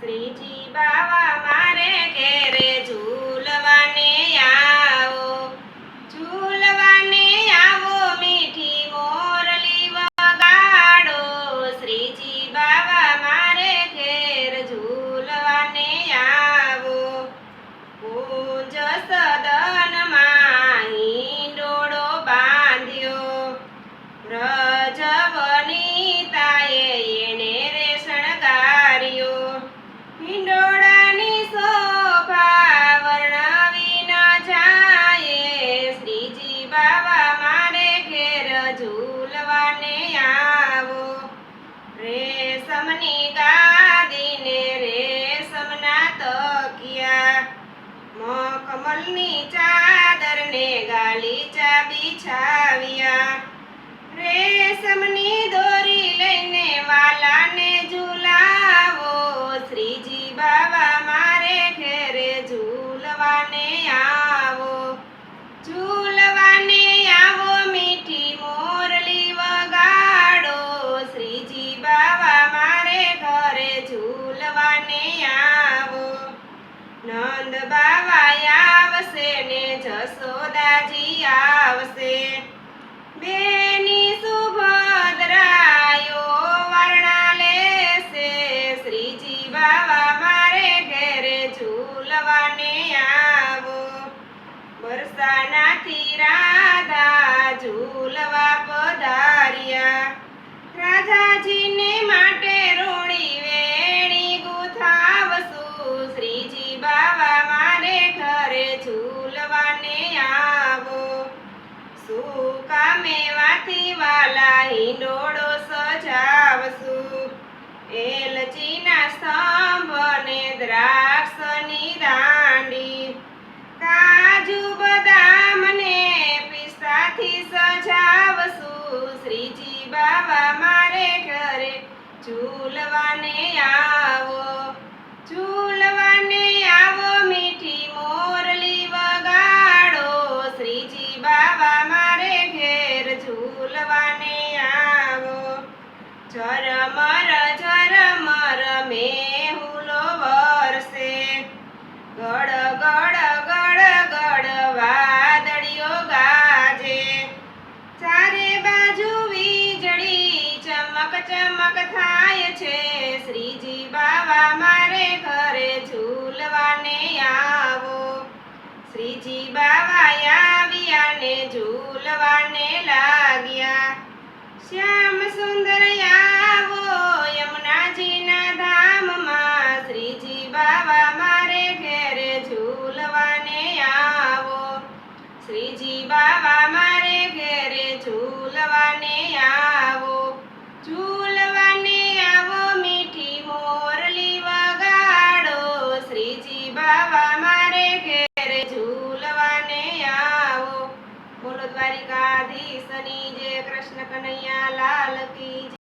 શ્રીજી બાવા મારે ઘેરે ઝૂલવાને આવો ઝૂલવાને આવો, મીઠી મોરલી વગાડો. શ્રીજી બાવા મારે ઘેર ઝૂલવાને આવો. કુંજ સદનમાં હિંડોળો બાંધ્યો ઝૂલવાને આવો. રેશમની ગાદીને રેશમના તકિયા. મખમલની ચાદરને ગાલીચા બિછાવ્યા રેશમની દોરી લઈને વાલાને ઝૂલાવો. શ્રીજી બાવા મારે ઘેરે ઝૂલવાને ને જસોદાજી આવશે. બેની સુભદ્રાયો વર્ણા લેશે. શ્રીજી બાવા મારે ઘેરે ઝૂલવાને આવો. વરસાનાથી રાધા ઝૂલવા પધાર્યા. રાધાજીને માટે સુકા મેવાથી વાલા હિંડોળો સજાવશું. એલચીના સ્તંભ ને દ્રાક્ષની દાંડી. કાજુ બદામ ને પિસ્તાથી સજાવશું. શ્રીજી બાબા મારે ઘરે ઝૂલવાને આવો ઝરમર ઝરમર મેહુલો વરસે. ગડ ગડ ગડ ગડ ગાજે. ચારે બાજુ વીજળી ચમક થાય છે. શ્રીજી બાવા મારે ઘરે ઝૂલવાને આવો. શ્રીજી બાવા આવ્યા ને ઝૂલવાને લાગ્યા. શ્યામ સુંદર બાવા મારે ઘેરે ઝૂલવાને આવો ઝૂલવાને આવો, મીઠી મોરલી વગાડો શ્રીજી બાવા મારે ઘેરે ઝૂલવાને આવો બોલો દ્વારિકાધીશની જય, કૃષ્ણ કનૈયા લાલ કી.